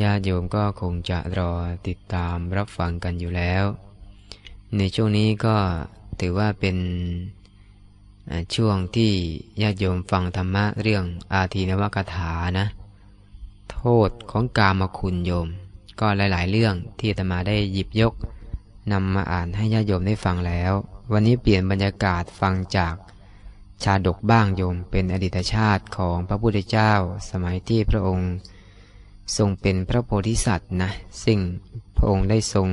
ญาติโยมก็คงจะรอติดตามรับฟังกันอยู่แล้ว ในช่วงนี้ก็ถือว่าเป็นช่วงที่ญาติโยมฟังธรรมะเรื่องอาทีนวกถานะ โทษของกามคุณโยม ก็หลาย ๆ เรื่องที่ธรรมาได้หยิบยกนำมาอ่านให้ญาติโยมได้ฟังแล้ว วันนี้เปลี่ยนบรรยากาศฟังจากชาดกบ้างโยมเป็นอดีตชาติของพระพุทธเจ้า สมัยที่พระองค์ ทรงเป็นพระโพธิสัตว์นะซึ่งพระองค์ได้ทรง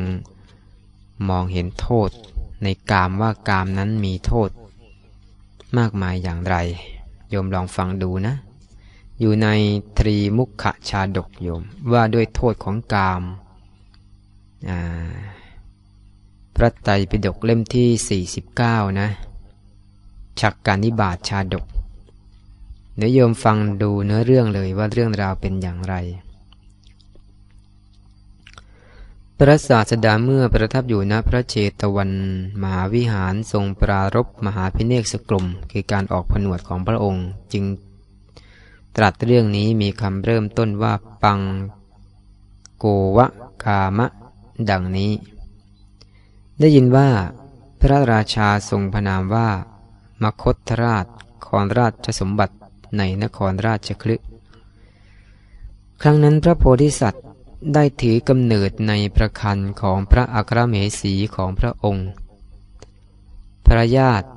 มองเห็นโทษ ในกามว่ากามนั้นมีโทษ มากมายอย่างไร โยมลองฟังดูนะ อยู่ในตรีมุขชาดกโยมว่าด้วยโทษของกาม พระไตรปิฎกเล่มที่ 49 นะฉักการนิบาตชาดกเดี๋ยวโยมฟังดูเนื้อเรื่องเลยว่าเรื่องราวเป็นอย่างไร พระศาสดาเมื่อประทับอยู่ณพระเจตวันมหาวิหารทรงปรารบมหาพิเนกสกลมคือการออกผนวดของพระองค์ จึงตรัสเรื่องนี้มีคำเริ่มต้นว่าปังโกวะกามะ ดังนี้ ได้ยินว่า พระราชาทรงพนามว่ามคตราชครราชสมบัติในนครราชคลึครั้งนั้นพระโพธิสัตว์ ได้ถือกำเนิดในประคันของพระอัครเมสีของพระองค์ พระญาติ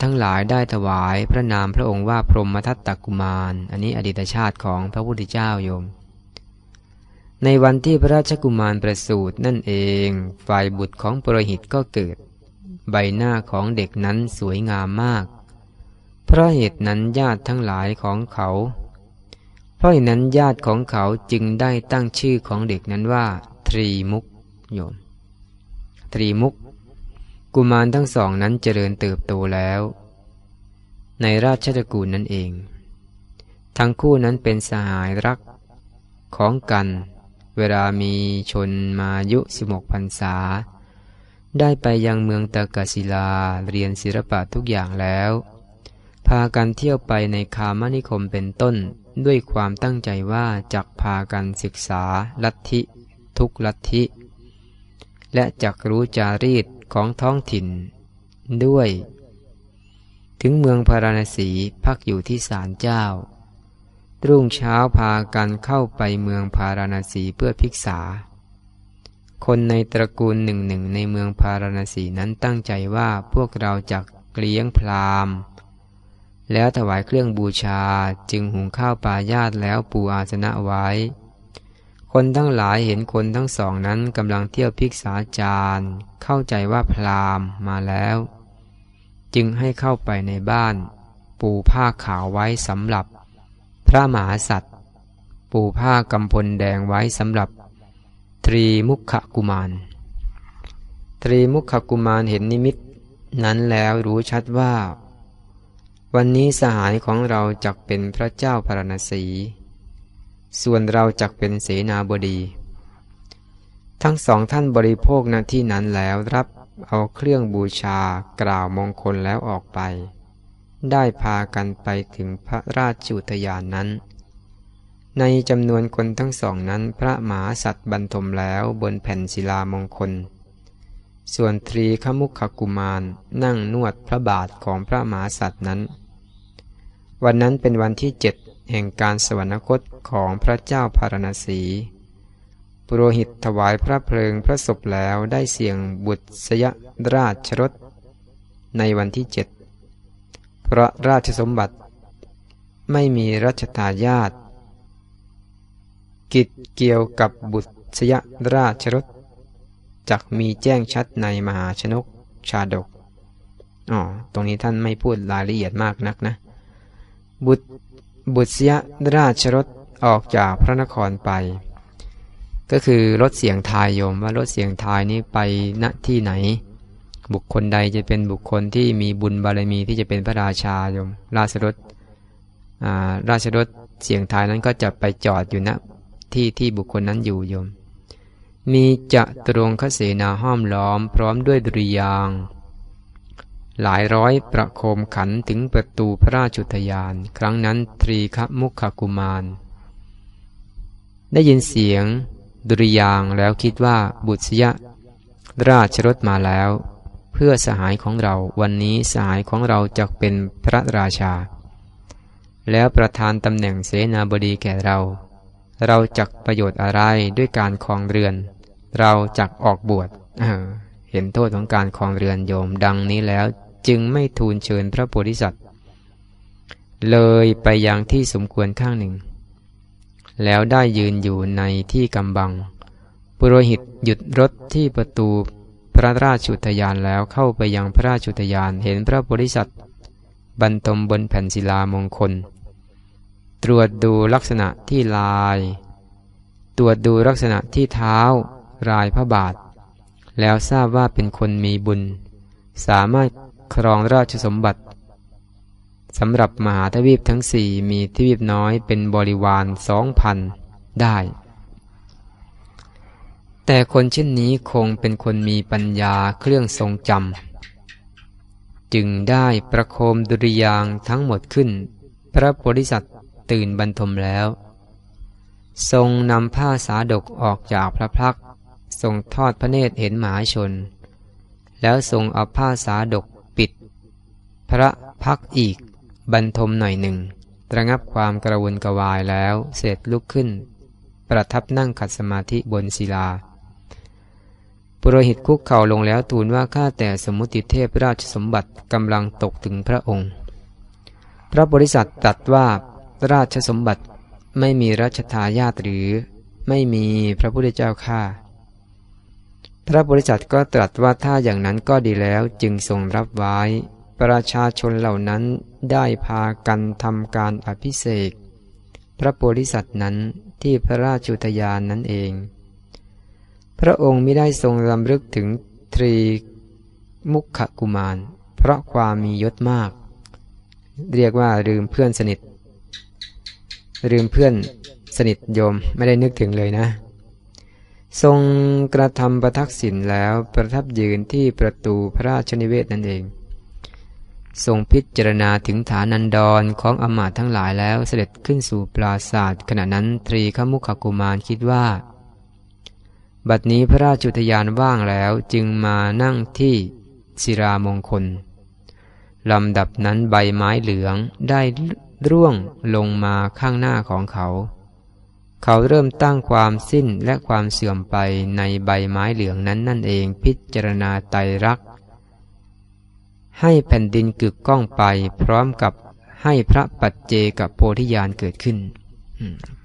ทั้งหลายได้ถวายพระนามพระองค์ว่าพรหมทัตตกุมาร อันนี้อดีตชาติของพระพุทธเจ้าโยม ในวันที่พระราชกุมารประสูตินั่นเอง ฝ่ายบุตรของปรหิตก็เกิด ใบหน้าของเด็กนั้นสวยงามมาก เพราะเหตุนั้นญาติทั้งหลายของเขา เพราะนั้นญาติของเขาจึงได้ตั้งชื่อของเด็กนั้นว่าทรีมุกโยมทรีมุก กุมารทั้งสองนั้นเจริญเติบโตแล้ว ในราชตระกูลนั่นเอง ทั้งคู่นั้นเป็นสหายรักของกัน เวลามีชนมายุสิบกพรรษา ได้ไปยังเมืองตะกศิลาเรียนศิลปะทุกอย่างแล้ว พากันเที่ยวไปในคามนิคมเป็นต้น ด้วยความตั้งใจว่าจักพากันศึกษาลัทธิทุกลัทธิ และจักรู้จารีตของท้องถิ่น ด้วย ถึงเมืองพาราณสีพักอยู่ที่ศาลเจ้า รุ่งเช้าพากันเข้าไปเมืองพาราณสีเพื่อพิกษา คนในตระกูลหนึ่งหนึ่งในเมืองพาราณสีนั้นตั้งใจว่าพวกเราจักเลี้ยงพราหมณ์ แล้วถวายเครื่องบูชาจึงหุงข้าวปลายาตแล้วปูอาสนะไว้ คนทั้งหลายเห็นคนทั้งสองนั้นกำลังเที่ยวพิกษาจารเข้าใจว่าพราหมณ์มาแล้ว จึงให้เข้าไปในบ้าน ปูผ้าขาวไว้สำหรับ พระมหาสัตว์ ปูผ้ากำพลแดงไว้สำหรับ ตรีมุขกุมาร ตรีมุขกุมารเห็นนิมิตนั้นแล้วรู้ชัดว่า วันนี้สหายของเราจักเป็นพระเจ้าพารณสี ส่วนเราจักเป็นเสนาบดี ทั้งสองท่านบริโภคณที่นั้นแล้วรับเอาเครื่องบูชากล่าวมงคลแล้วออกไป ได้พากันไปถึงพระราชุทยานนั้น ในจำนวนคนทั้งสองนั้นพระหมาสัตว์บรรทมแล้วบนแผ่นศิลามงคล ส่วนตรีขมุขกุมารนั่งนวดพระบาทของพระมหาสัตว์นั้น วันนั้นเป็นวันที่เจ็ดแห่งการสวรรคตของพระเจ้าพารณสีปุโรหิตถวายพระเพลิงพระศพแล้วได้เสียงบุตรสยราชรถในวันที่เจ็ดเพราะราชสมบัติ ไม่มีรัชทายาทกิจเกี่ยวกับบุตรสยราชรถ จักมีแจ้งชัดในมหาชนกชาดก อ๋อ ตรงนี้ท่านไม่พูดรายละเอียดมากนักนะ บุตรบุตรยราชรถออกจากพระนครไป ก็คือรถเสียงทายโยมว่ารถเสียงทายนี้ไปณที่ไหน บุคคลใดจะเป็นบุคคลที่มีบุญบารมีที่จะเป็นพระราชาโยม ราชรถราชรถเสียงทายนั้นก็จะไปจอดอยู่ณที่ที่บุคคลนั้นอยู่โยม มีจะตรงขเสนาห้อมล้อมพร้อมด้วยดุริยางหลายร้อยประโคมขันถึงประตูพระราชุทยาน ครั้งนั้นตรีคมุขกุมาร ได้ยินเสียงดุริยางแล้วคิดว่าบุตรยะ ราชรถมาแล้ว เพื่อสหายของเราวันนี้สหายของเราจะเป็นพระราชา แล้วประธานตำแหน่งเสนาบดีแก่เรา เราจักประโยชน์อะไรด้วยการคลองเรือน เราจักออกบวชเเห็นโทษของการคลองเรือนโยมดังนี้แล้วจึงไม่ทูลเชิญพระโพธิสัตว์ เลยไปยังที่สมควรข้างหนึ่ง แล้วได้ยืนอยู่ในที่กำบัง ปุโรหิตหยุดรถที่ประตูพระราชุทยานแล้วเข้าไปยังพระราชุทยานเห็นพระบริษัทบรรทมบนแผ่นศิลามงคล ตรวจดูลักษณะที่ลาย ตรวจดูลักษณะที่เท้า รายพระบาท แล้วทราบว่าเป็นคนมีบุญ สามารถครองราชสมบัติสำหรับมหาทวีปทั้งสี่มีทวีปน้อยเป็นบริวารสองพันได้ แต่คนเช่นนี้คงเป็นคนมีปัญญาเครื่องทรงจำจึงได้ประโคมดุริยางทั้งหมดขึ้น พระโพธิสัตว์ตื่นบรรทมแล้ว ทรงนำผ้าสาดกออกจากพระพัก ทรงทอดพระเนตรเห็นหมาชน แล้วทรงเอาผ้าสาดกปิด พระพักอีกบรรทมหน่อยหนึ่งระงับความกระวนกระวายแล้วเสร็จลุกขึ้น ประทับนั่งขัดสมาธิบนศิลา ปุโรหิตคุกเข่าลงแล้วทูลว่าข้าแต่สมุติเทพราชสมบัติกำลังตกถึงพระองค์ พระบริษัทตรัสว่าราชสมบัติไม่มีรัชทายาทหรือ ไม่มีพระพุทธเจ้าข้า พระบริษัทก็ตรัสว่าถ้าอย่างนั้นก็ดีแล้วจึงทรงรับไว้ ประชาชนเหล่านั้นได้พากันทำการอภิเษกพระโพธิสัตว์นั้นที่พระราชุทยานนั้นเอง พระองค์ไม่ได้ทรงรำลึกถึงตรีมุขกุมาร เพราะความมียศมาก เรียกว่าลืมเพื่อนสนิท ลืมเพื่อนสนิทโยมไม่ได้นึกถึงเลยนะ ทรงกระทำประทักษิณแล้วประทับยืนที่ประตูพระราชนิเวศนั่นเอง ทรงพิจารณาถึงฐานันดรของอมาตทั้งหลายแล้วเสด็จขึ้นสู่ปราศาสตร์ขณะนั้นตรีขมุขกุมารคิดว่า บัดนี้พระราชุทยานว่างแล้วจึงมานั่งที่ศิรามงคลลำดับนั้นใบไม้เหลืองได้ร่วงลงมาข้างหน้าของเขา เขาเริ่มตั้งความสิ้นและความเสื่อมไปในใบไม้เหลืองนั้นนั่นเองพิจารณาไตรรัก ให้แผ่นดินกึกก้องไปพร้อมกับให้พระปัจเจกับโพธิญาณเกิดขึ้น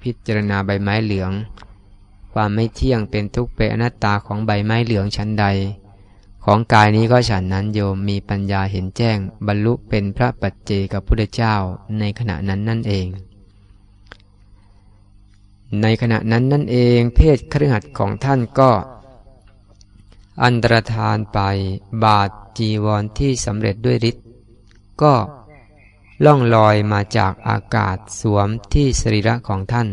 พิจารณาใบไม้เหลือง ความไม่เที่ยงเป็นทุกข์เป็นอนัตตาของใบไม้เหลืองชั้นใด ของกายนี้ก็ฉันนั้นโยมมีปัญญาเห็นแจ้ง บรรลุเป็นพระปัจเจกับพุทธเจ้าในขณะนั้นนั่นเอง ในขณะนั้นนั่นเองเพศครือขัดของท่านก็ อันตรธานไปบาดจีวรที่สำเร็จด้วยฤทธิ์ก็ล่องลอยมาจากอากาศสวมที่สรีระของท่าน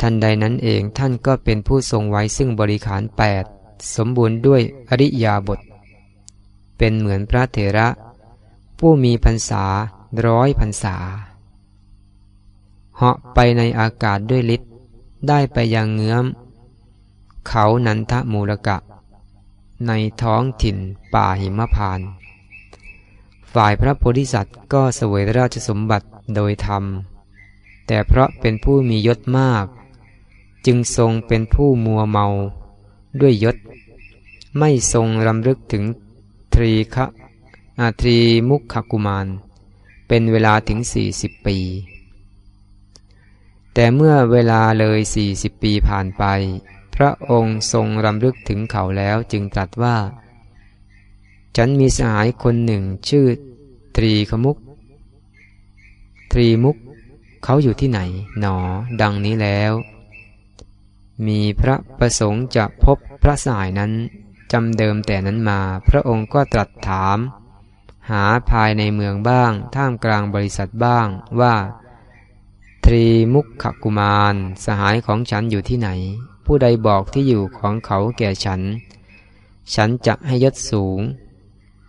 ทันใดนั้นเองท่านก็เป็นผู้ทรงไว้ซึ่งบริขารแปดสมบูรณ์ด้วยอริยาบท เป็นเหมือนพระเถระ ผู้มีพรรษาร้อยพรรษา เหาะไปในอากาศด้วยฤทธิ์ได้ไปยังเงื้อม เขานันทมูลกะ ในท้องถิ่นป่าหิมพาน ฝ่ายพระโพธิสัตว์ก็เสวยราชสมบัติโดยธรรม แต่เพราะเป็นผู้มียศมาก จึงทรงเป็นผู้มัวเมาด้วยยศ ไม่ทรงรำลึกถึงทรีคะอาทรีมุขกุมาร เป็นเวลาถึงสี่สิบปี แต่เมื่อเวลาเลยสี่สิบปีผ่านไป พระองค์ทรงรำลึกถึงเขาแล้วจึงตรัสว่า ฉันมีสหายคนหนึ่งชื่อ ตรีขมุก ตรีมุก เขาอยู่ที่ไหน หนอ ดังนี้แล้ว มีพระประสงค์จะพบพระสายนั้นจำเดิมแต่นั้นมา พระองค์ก็ตรัสถาม หาภายในเมืองบ้าง ท่ามกลางบริษัทบ้างว่า ทรีมุขกุมาร สหายของฉันอยู่ที่ไหน ผู้ใดบอกที่อยู่ของเขาแก่ฉัน ฉันจะให้ยศสูง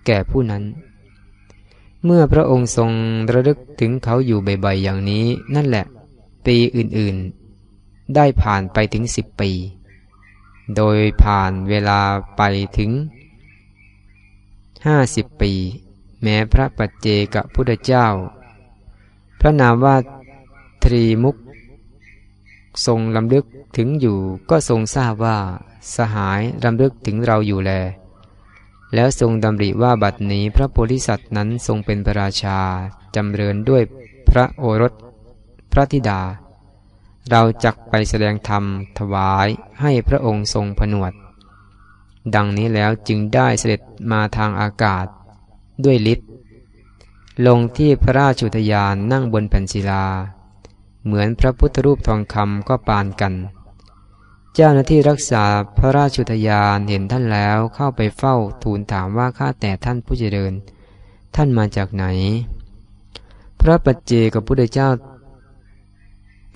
แก่ผู้นั้น เมื่อพระองค์ทรงระลึกถึงเขาอยู่บ่อยๆอย่างนี้ นั่นแหละ ปีอื่นๆ ได้ผ่านไปถึงสิบปี โดยผ่านเวลาไปถึงห้าสิบปี แม้พระปัจเจกพุทธเจ้า พระนามว่า รีมุกทรงลำลึกถึงอยู่ก็ทรงทราบว่า สหายลำลึกถึงเราอยู่แล แล้วทรงดำริว่าบัดนี้พระโพธิสัตว์นั้นทรงเป็นพระราชาจำเริญด้วยพระโอรสพระธิดา เราจักไปแสดงธรรมถวายให้พระองค์ทรงผนวด ดังนี้แล้วจึงได้เสด็จมาทางอากาศด้วยฤทธิ์ลงที่พระราชุทยานนั่งบนแผ่นศิลา เหมือนพระพุทธรูปทองคำก็ปานกัน เจ้าหน้าที่รักษาพระราชุทยานเห็นท่านแล้วเข้าไปเฝ้าทูลถามว่าข้าแต่ท่านผู้เจริญ ท่านมาจากไหน พระปัจเจกับพุทธเจ้า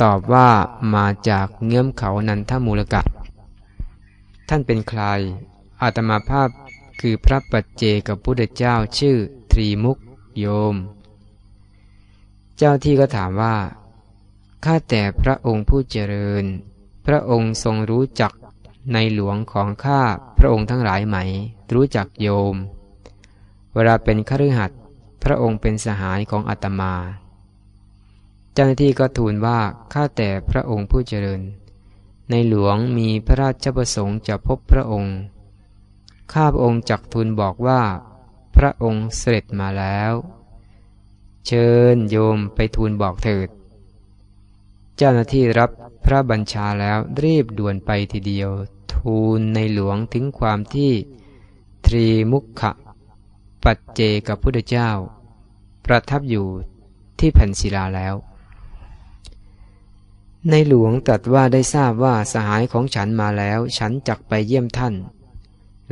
ตอบว่ามาจากเงื้อมเขานันทมูลกะ ท่านเป็นใคร อาตมาภาพคือพระปัจเจกับพุทธเจ้าชื่อทรีมุกโยม เจ้าที่ก็ถามว่า ข้าแต่พระองค์ผู้เจริญ พระองค์ทรงรู้จักในหลวงของข้าพระองค์ทั้งหลายไหม รู้จักโยม เวลาเป็นขรือหัดพระองค์เป็นสหายของอาตมา เจ้าหน้าที่ก็ทูลว่าข้าแต่พระองค์ผู้เจริญ ในหลวงมีพระราชประสงค์จะพบพระองค์ข้าพระองค์จักทูลบอกว่า พระองค์เสด็จมาแล้ว เชิญโยมไปทูลบอกเถิด เจ้าหน้าที่รับพระบัญชาแล้วรีบด่วนไปทีเดียว ทูลในหลวงถึงความที่ทรีมุขะปัจเจกับพุทธเจ้า ประทับอยู่ที่แผ่นศิลาแล้ว ในหลวงตรัสว่าได้ทราบว่าสหายของฉันมาแล้ว ฉันจักไปเยี่ยมท่าน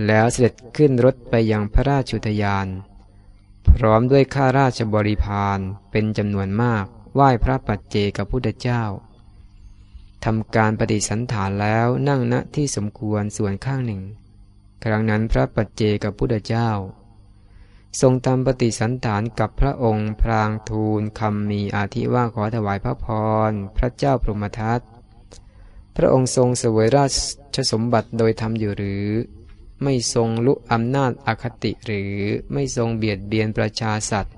แล้วเสด็จขึ้นรถไปยังพระราชุทยาน พร้อมด้วยข้าราชบริพารเป็นจำนวนมาก ไหว้พระปัจเจกับพุทธเจ้าทำการปฏิสันฐานแล้วนั่งณที่สมควรส่วนข้างหนึ่ง ครั้งนั้นพระปัจเจกับพุทธเจ้า ทรงทำปฏิสันฐานกับพระองค์พรางทูลคำมีอาทิว่าขอถวายพระพร พระเจ้าพรหมทัตพระองค์ทรงเสวยราชสมบัติโดยทำอยู่หรือ ไม่ทรงลุอำนาจอคติหรือไม่ทรงเบียดเบียนประชาสัตว์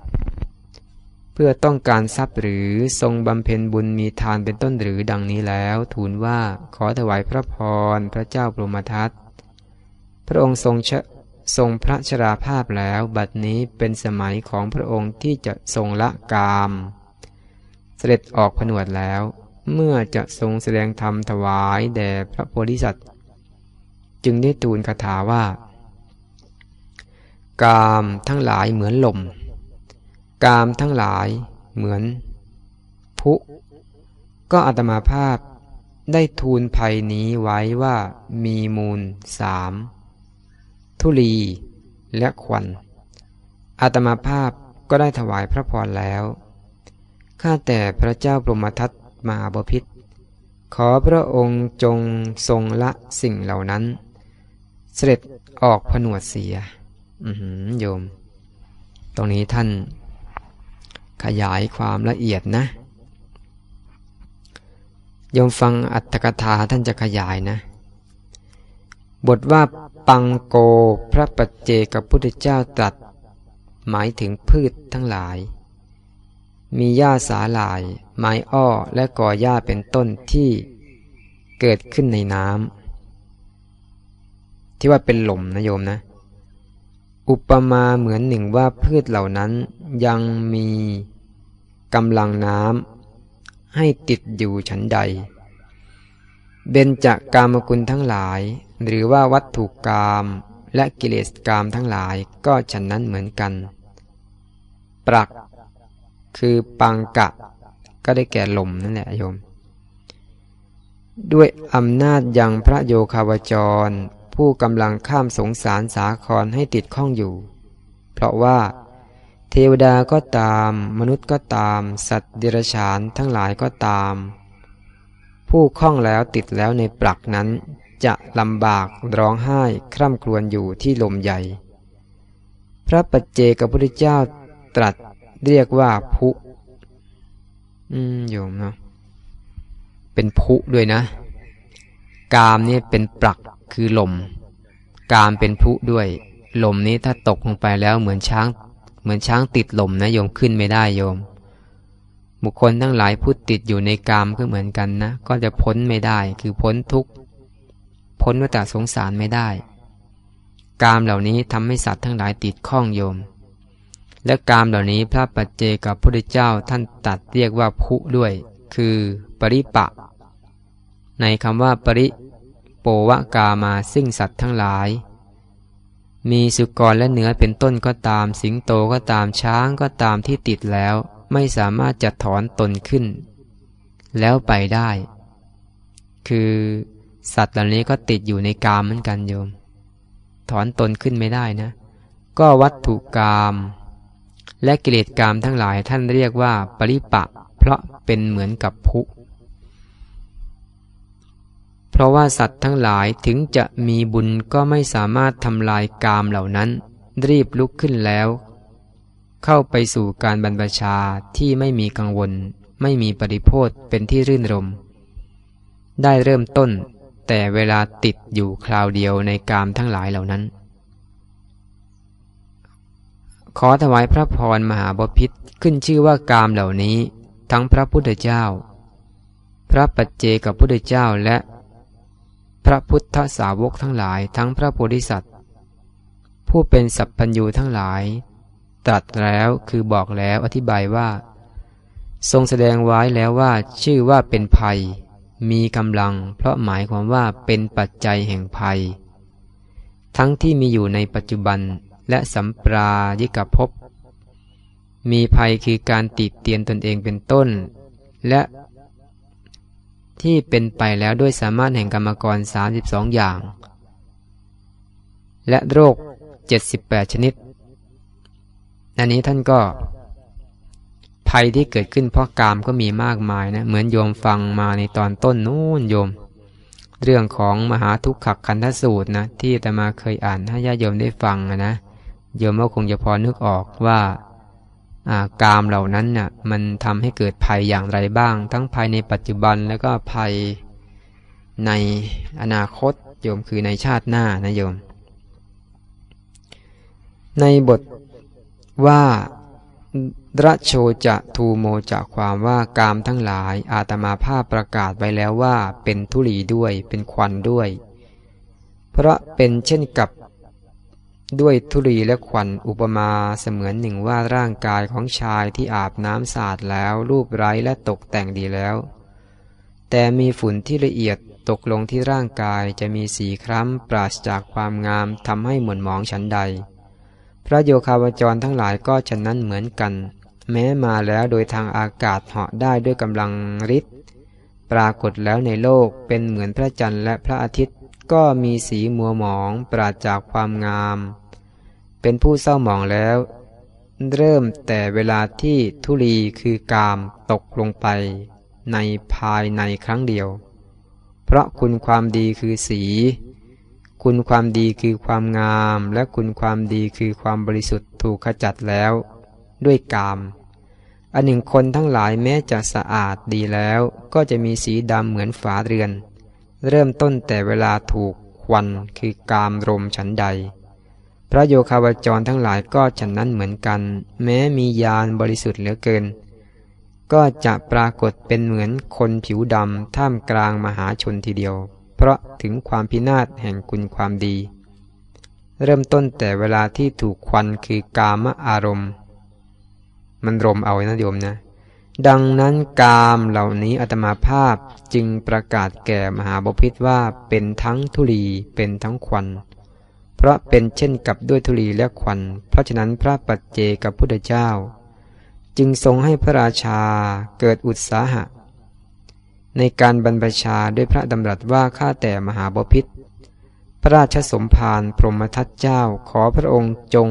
เพื่อต้องการทรัพย์หรือทรงบำเพ็ญบุญมีทานเป็นต้นหรือดังนี้แล้ว ทูลว่าขอถวายพระพรพระเจ้าพรมทัตพระองค์ทรงทรงพระชราภาพแล้ว บัดนี้เป็นสมัยของพระองค์ที่จะทรงละกาม เสด็จออกผนวดแล้ว เมื่อจะทรงแสดงธรรมถวายแด่พระโพธิสัตว์จึงได้ทูลคาถาว่า กามทั้งหลายเหมือนลม กามทั้งหลายเหมือนผุก็อัตมาภาพได้ทูลภัยนี้ไว้ว่ามีมูลสามทุลีและควันอาตมาภาพก็ได้ถวายพระพรแล้ว ข้าแต่พระเจ้าปรมทัตมาบพิษ ขอพระองค์จงทรงละสิ่งเหล่านั้น เสด็จออกผนวดเสีย อืโยม ตรงนี้ท่าน ขยายความละเอียดนะโยมฟังอัตถกถาท่านจะขยายนะ บทว่าปังโกพระปัจเจกับพุทธเจ้าตรัส หมายถึงพืชทั้งหลาย มีหญ้าสาหลาย ไม้อ้อและกอหญ้าเป็นต้นที่เกิดขึ้นในน้ำที่ว่าเป็นหล่มนะโยมนะ อุปมาเหมือนหนึ่งว่าพืชเหล่านั้นยังมี กำลังน้ำให้ติดอยู่ฉันใด เบญจากกามกุลทั้งหลาย หรือว่าวัตถุกรรมและกิเลสกรรมทั้งหลายก็ฉันนั้นเหมือนกัน ปรัก คือปังกะ ก็ได้แก่ลมนั่นแหละโยม ด้วยอำนาจยังพระโยคาวจร ผู้กำลังข้ามสงสารสาครให้ติดข้องอยู่ เพราะว่า เทวดาก็ตาม มนุษย์ก็ตาม สัตว์เดรัจฉานทั้งหลายก็ตาม ผู้ข้องแล้วติดแล้วในปลักนั้น จะลำบากร้องไห้คร่ำครวญอยู่ที่ลมใหญ่ พระปัจเจกพุทธเจ้าตรัสเรียกว่าภุอืมโยมเนาะเป็นภุด้วยนะ กามนี่เป็นปลักคือลม กามเป็นภุด้วย ลมนี้ถ้าตกลงไปแล้วเหมือนช้าง เหมือนช้างติดลมนะโยมขึ้นไม่ได้โยม บุคคลทั้งหลายพูดติดอยู่ในกามก็เหมือนกันนะ ก็จะพ้นไม่ได้ คือพ้นทุกข์ พ้นวัฏสงสารไม่ได้ กามเหล่านี้ทำให้สัตว์ทั้งหลายติดข้องโยม และกามเหล่านี้พระปัจเจกับพระพุทธเจ้าท่านตัดเรียกว่าภุด้วย คือปริปะ ในคำว่าปริโปวะกามาซึ่งสัตว์ทั้งหลาย มีสุกรและเนื้อเป็นต้นก็ตาม สิงโตก็ตามช้างก็ตามที่ติดแล้ว ไม่สามารถจะถอนตนขึ้น แล้วไปได้ คือสัตว์เหล่านี้ก็ติดอยู่ในกามเหมือนกันโยม ถอนตนขึ้นไม่ได้นะ ก็วัตถุกาม และกิเลสกามทั้งหลายท่านเรียกว่า ปริปะ เพราะเป็นเหมือนกับภุ เพราะว่าสัตว์ทั้งหลายถึงจะมีบุญก็ไม่สามารถทำลายกามเหล่านั้น รีบลุกขึ้นแล้ว เข้าไปสู่การบรรพชาที่ไม่มีกังวล ไม่มีปริโพธเป็นที่รื่นรม ได้เริ่มต้น แต่เวลาติดอยู่คราวเดียวในกามทั้งหลายเหล่านั้น ขอถวายพระพรมหาบพิษขึ้นชื่อว่ากามเหล่านี้ ทั้งพระพุทธเจ้า พระปัจเจกับพุทธเจ้าและ พระพุทธสาวกทั้งหลายทั้งพระโพธิสัตว์ ผู้เป็นสัพพัญญูทั้งหลาย ตรัสแล้วคือบอกแล้วอธิบายว่า ทรงแสดงไว้แล้วว่าชื่อว่าเป็นภัย มีกำลัง เพราะหมายความว่าเป็นปัจจัยแห่งภัย ทั้งที่มีอยู่ในปัจจุบันและสัมปรายิกภพมีภัยคือการติดเตียนตนเองเป็นต้น และ ที่เป็นไปแล้วด้วยสามารถแห่งกรรมกร 32 อย่าง และโรค 78 ชนิด อันนี้ท่านก็ภัยที่เกิดขึ้นเพราะกามก็มีมากมายนะ เหมือนโยมฟังมาในตอนต้นนู้นโยม เรื่องของมหาทุกขคันธสูตรนะ ที่แตมาเคยอ่านให้ญาติโยมได้ฟังนะ โยมก็คงจะพอนึกออกว่า กามเหล่านั้นน่ะมันทำให้เกิดภัยอย่างไรบ้าง ทั้งภัยในปัจจุบันแล้วก็ภัยในอนาคตโยมคือในชาติหน้านะโยม ในบทว่าระโชจะทูโมจะความว่ากามทั้งหลาย อาตมาภาพประกาศไว้แล้วว่าเป็นทุลีด้วยเป็นควันด้วย เพราะเป็นเช่นกับ ด้วยธุรีและควันอุปมาเสมือนหนึ่งว่าร่างกายของชายที่อาบน้ำสะอาดแล้วรูปไร้และตกแต่งดีแล้ว แต่มีฝุ่นที่ละเอียดตกลงที่ร่างกายจะมีสีคล้ำปราศจากความงามทำให้หม่นหมองฉันใด พระโยคาวจรทั้งหลายก็ฉะนั้นเหมือนกัน แม้มาแล้วโดยทางอากาศเหาะได้ด้วยกำลังฤทธิ์ปรากฏแล้วในโลกเป็นเหมือนพระจันทร์และพระอาทิตย์ ก็มีสีมัวหมองปราศจากความงาม เป็นผู้เศร้าหมองแล้ว เริ่มแต่เวลาที่ทุลีคือกามตกลงไป ในภายในครั้งเดียว เพราะคุณความดีคือสี คุณความดีคือความงาม และคุณความดีคือความบริสุทธิ์ถูกขจัดแล้ว ด้วยกามอันหนึ่งคนทั้งหลายแม้จะสะอาดดีแล้ว ก็จะมีสีดำเหมือนฝาเรือน เริ่มต้นแต่เวลาถูกควันคือกามรมฉันใด พระโยคาวจรทั้งหลายก็ฉันนั้นเหมือนกัน แม้มียานบริสุทธิ์เหลือเกิน ก็จะปรากฏเป็นเหมือนคนผิวดำท่ามกลางมหาชนทีเดียว เพราะถึงความพินาศแห่งคุณความดี เริ่มต้นแต่เวลาที่ถูกควันคือกามอารมณ์ มันรมเอานะโยมนะ ดังนั้นกามเหล่านี้อัตมาภาพจึงประกาศแก่มหาบพิษว่าเป็นทั้งทุลีเป็นทั้งควัน เพราะเป็นเช่นกับด้วยธุลีและควัน เพราะฉะนั้นพระปัจเจกับพุทธเจ้า จึงทรงให้พระราชาเกิดอุตสาหะ ในการบรรพชาด้วยพระดำรัสว่าข้าแต่มหาบพิษพระราชสมภารพรหมทัตเจ้าขอพระองค์จง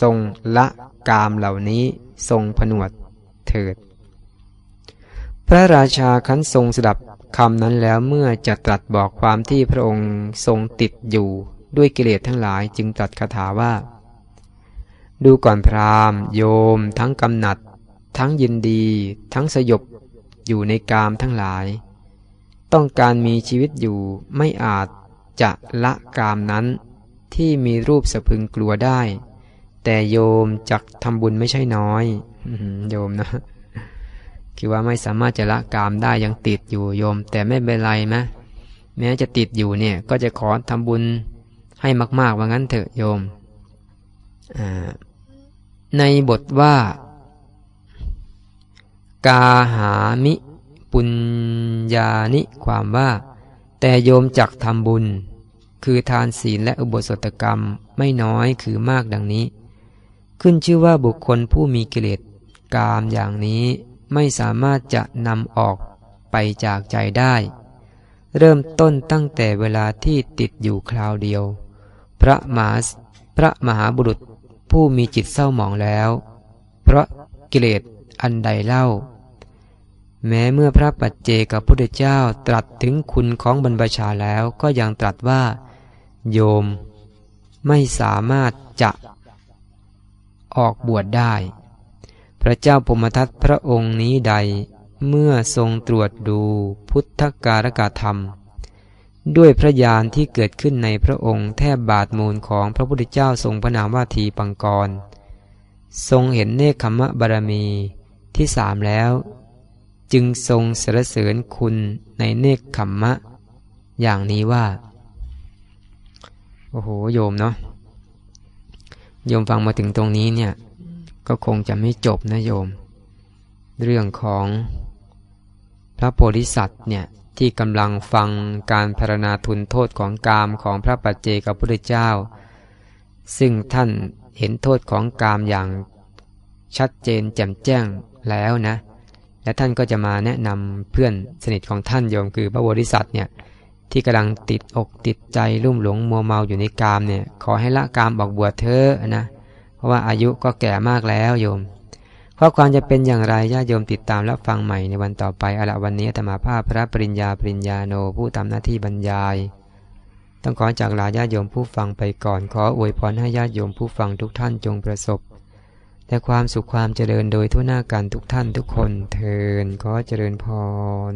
ทรงละกามเหล่านี้ทรงผนวดเถิด พระราชาคันทรงสดับคำนั้นแล้วเมื่อจะตรัสบอกความที่พระองค์ทรงติดอยู่ด้วยกิเลสทั้งหลายจึงตรัสคาถาว่า ดูก่อนพราหมณ์ โยม ทั้งกำหนัด ทั้งยินดี ทั้งสยบอยู่ในกามทั้งหลาย ต้องการมีชีวิตอยู่ไม่อาจจะละกามนั้นที่มีรูปสะพึงกลัวได้ แต่โยมจักทำบุญไม่ใช่น้อยโยมนะ คือว่าไม่สามารถจะละกามได้ยังติดอยู่โยม แต่ไม่เป็นไรนะแม้จะติดอยู่เนี่ยก็จะขอทำบุญให้มาก ๆ ว่างั้นเถอะโยม ในบทว่า กาหามิ ปุญญานิความว่า แต่โยมจักทำบุญ คือทานศีลและอุโบสถกรรมไม่น้อยคือมากดังนี้ ขึ้นชื่อว่าบุคคลผู้มีกิเลสกามอย่างนี้ ไม่สามารถจะนำออกไปจากใจได้ เริ่มต้นตั้งแต่เวลาที่ติดอยู่คราวเดียว พระมหาพระมหาบุรุษผู้มีจิตเศร้าหมองแล้ว เพราะกิเลสอันใดเล่า แม้เมื่อพระปัจเจกับพระเจ้าตรัสถึงคุณของบรรพชาแล้วก็ยังตรัสว่า โยมไม่สามารถจะออกบวชได้ ระเจ้าพมทัตพระองค์นี้ใด เมื่อทรงตรวจดูพุทธการกธรรม ด้วยพระญาณที่เกิดขึ้นในพระองค์แทบบาทมูลของพระพุทธเจ้าทรงพระนามว่าทีปังกร ทรงเห็นเนคขมะบารมีที่สามแล้ว จึงทรงสรรเสริญคุณในเนคขมมะ อย่างนี้ว่า โอ้โหโยมเนาะโยมฟังมาถึงตรงนี้เนี่ย ก็คงจะไม่จบนะโยม เรื่องของพระโพธิสัตว์เนี่ยที่กำลังฟังการพารณาทุนโทษของกามของพระปัจเจกับพระเจ้า ซึ่งท่านเห็นโทษของกามอย่างชัดเจนแจ่มแจ้งแล้วนะ และท่านก็จะมาแนะนำเพื่อนสนิทของท่านโยมคือพระโพธิสัตว์เนี่ยที่กำลังติดอกติดใจรุ่มหลงมัวเมาอยู่ในกามเนี่ยขอให้ละกามบอกบวชเธอนะ ว่าอายุก็แก่มากแล้วโยมข้อความจะเป็นอย่างไรญาติโยมติดตามรับฟังใหม่ในวันต่อไปอะละวันนี้ธรรมาภาพพระปริญญาปริญญาโนผู้ทำหน้าที่บรรยาย ต้องขอจากลาญาติโยมผู้ฟังไปก่อนขออวยพรให้ญาติโยมผู้ฟังทุกท่านจงประสบ แต่ความสุขความเจริญโดยทั่วหน้ากันทุกท่านทุกคนเทินขอเจริญพร